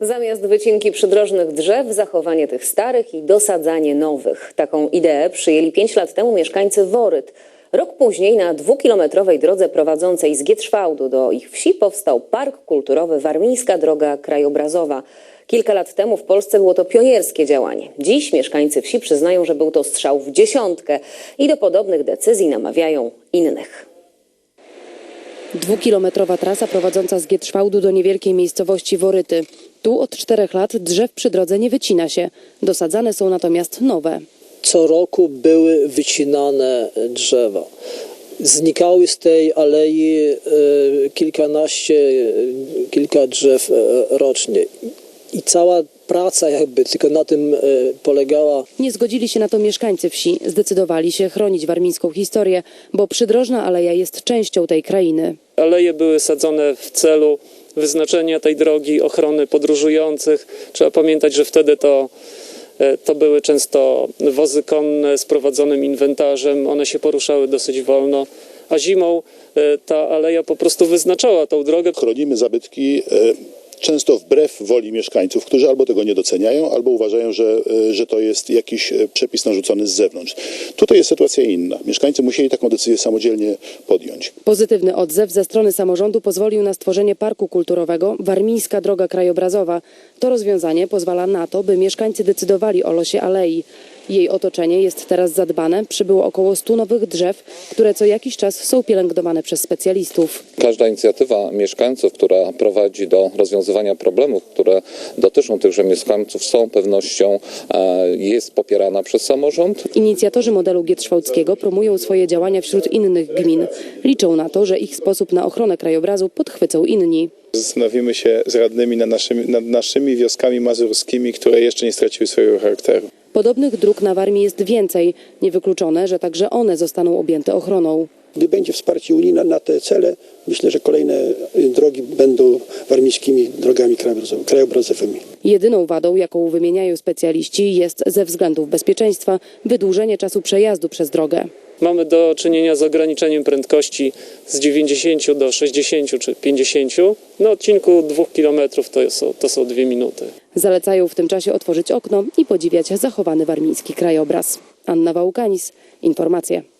Zamiast wycinki przydrożnych drzew, zachowanie tych starych i dosadzanie nowych. Taką ideę przyjęli 5 lat temu mieszkańcy Woryt. Rok później na dwukilometrowej drodze prowadzącej z Gietrzwałdu do ich wsi powstał Park Kulturowy Warmińska Droga Krajobrazowa. Kilka lat temu w Polsce było to pionierskie działanie. Dziś mieszkańcy wsi przyznają, że był to strzał w dziesiątkę i do podobnych decyzji namawiają innych. Dwukilometrowa trasa prowadząca z Gietrzwałdu do niewielkiej miejscowości Woryty. Tu od czterech lat drzew przy drodze nie wycina się. Dosadzane są natomiast nowe. co roku były wycinane drzewa. Znikały z tej alei e, kilkanaście, e, kilka drzew e, rocznie. I cała praca jakby tylko na tym polegała. Nie zgodzili się na to mieszkańcy wsi. Zdecydowali się chronić warmińską historię, bo przydrożna aleja jest częścią tej krainy. Aleje były sadzone w celu wyznaczenia tej drogi, ochrony podróżujących. Trzeba pamiętać, że wtedy to, e, to były często wozy konne z prowadzonym inwentarzem. One się poruszały dosyć wolno, a zimą e, ta aleja po prostu wyznaczała tą drogę. chronimy zabytki e, często wbrew woli mieszkańców, którzy albo tego nie doceniają, albo uważają, że, e, że to jest jakiś e, przepis narzucony z zewnątrz. Tutaj jest sytuacja inna. Mieszkańcy musieli taką decyzję samodzielnie podjąć. Pozytywny odzew ze strony samorządu pozwolił na stworzenie parku kulturowego Warmińska Droga Krajobrazowa. To rozwiązanie pozwala na to, by mieszkańcy decydowali o losie alei. Jej otoczenie jest teraz zadbane. Przybyło około 100 nowych drzew, które co jakiś czas są pielęgnowane przez specjalistów. Każda inicjatywa mieszkańców, która prowadzi do rozwiązywania problemów, które dotyczą tychże mieszkańców, z całą pewnością e, jest popierana przez samorząd. Inicjatorzy modelu Gietrzwałdzkiego promują swoje działania wśród innych gmin. Liczą na to, że ich sposób na ochronę krajobrazu podchwycą inni. Zastanowimy się z radnymi nad naszymi, nad naszymi wioskami mazurskimi, które jeszcze nie straciły swojego charakteru. Podobnych dróg na Warmii jest więcej. Niewykluczone, że także one zostaną objęte ochroną. Gdy będzie wsparcie unijne na te cele, myślę, że kolejne y, drogi będą warmińskimi drogami krajobrazowymi. Jedyną wadą, jaką wymieniają specjaliści, jest ze względów bezpieczeństwa wydłużenie czasu przejazdu przez drogę. Mamy do czynienia z ograniczeniem prędkości z 90 do 60 czy 50. Na odcinku 2 km to są, to są 2 minuty. Zalecają w tym czasie otworzyć okno i podziwiać zachowany warmiński krajobraz. Anna Wałkanis, informacje.